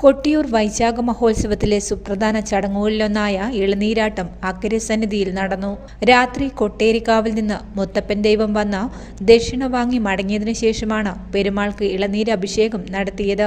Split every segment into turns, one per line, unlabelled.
കൊട്ടിയൂർ വൈശാഖ മഹോത്സവത്തിലെ സുപ്രധാന ചടങ്ങുകളിലൊന്നായ ഇളനീരാട്ടം അക്കരെ സന്നിധിയിൽ നടന്നു. രാത്രി കൊട്ടേരിക്കാവിൽ നിന്ന് മുത്തപ്പൻ ദൈവം വന്ന ദക്ഷിണ വാങ്ങി മടങ്ങിയതിനു ശേഷമാണ് പെരുമാൾക്ക് ഇളനീരഭിഷേകം നടത്തിയത്.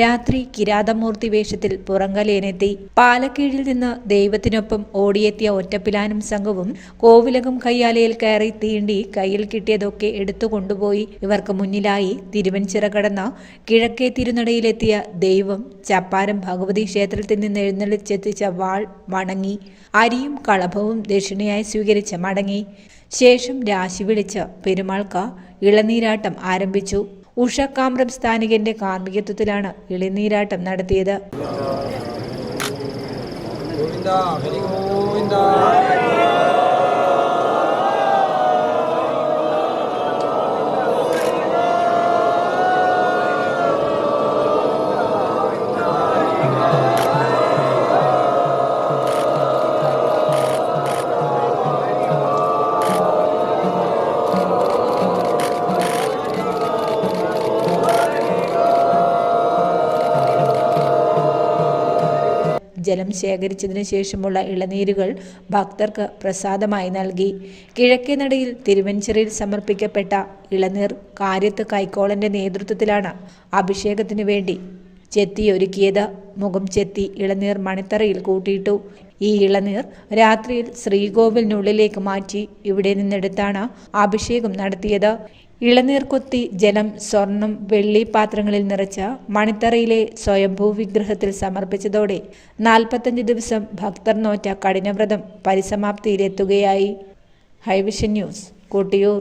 രാത്രി കിരാതമൂർത്തി വേഷത്തിൽ പുറങ്കലേനെത്തി. പാലക്കീഴിൽ നിന്ന് ദൈവത്തിനൊപ്പം ഓടിയെത്തിയ ഒറ്റപ്പിലാനും സംഘവും കോവിലകം കയ്യാലയിൽ കയറി തീണ്ടി കയ്യിൽ കിട്ടിയതൊക്കെ എടുത്തു കൊണ്ടുപോയി. ഇവർക്ക് മുന്നിലായി തിരുവൻചിറ കടന്ന കിഴക്കേ തിരുനടയിലെത്തിയ ദൈവം ചപ്പാരം ഭഗവതി ക്ഷേത്രത്തിൽ നിന്ന് എഴുന്നള്ളിച്ചെത്തിച്ച വാൾ വണങ്ങി. അരിയും കളഭവും ദക്ഷിണയായി സ്വീകരിച്ച് മടങ്ങി. ശേഷം രാശി വിളിച്ച് പെരുമാൾക്ക് ഇളനീരാട്ടം ആരംഭിച്ചു. ഉഷക്കാമ്രം സ്ഥാനികന്റെ കാർമ്മികത്വത്തിലാണ് ഇളിനീരാട്ടം നടത്തിയത്.
ഗോവിന്ദ ഹരി ഗോവിന്ദ.
ജലം ശേഖരിച്ചതിനു ശേഷമുള്ള ഇളനീരുകൾ ഭക്തർക്ക് പ്രസാദമായി നൽകി. കിഴക്കേ നടയിൽ തിരുവഞ്ചിറയിൽ സമർപ്പിക്കപ്പെട്ട ഇളനീർ കാര്യത്ത് കൈക്കോളന്റെ നേതൃത്വത്തിലാണ് അഭിഷേകത്തിനു വേണ്ടി ചെത്തിയൊരുക്കിയത് മുഖം ചെത്തി ഇളനീർ മണിത്തറയിൽ കൂട്ടിയിട്ടു. ഈ ഇളനീർ രാത്രിയിൽ ശ്രീകോവിലിനുള്ളിലേക്ക് മാറ്റി ഇവിടെ നിന്നെടുത്താണ് അഭിഷേകം നടത്തിയത്. ഇളനീർ കൊത്തി ജലം സ്വർണം വെള്ളി പാത്രങ്ങളിൽ നിറച്ച് മണിത്തറയിലെ സ്വയംഭൂ വിഗ്രഹത്തിൽ സമർപ്പിച്ചതോടെ നാൽപ്പത്തഞ്ച് ദിവസം ഭക്തർ നോറ്റ കഠിനവ്രതം പരിസമാപ്തിയിലെത്തുകയായി. Hi Vision news Kottiyoor.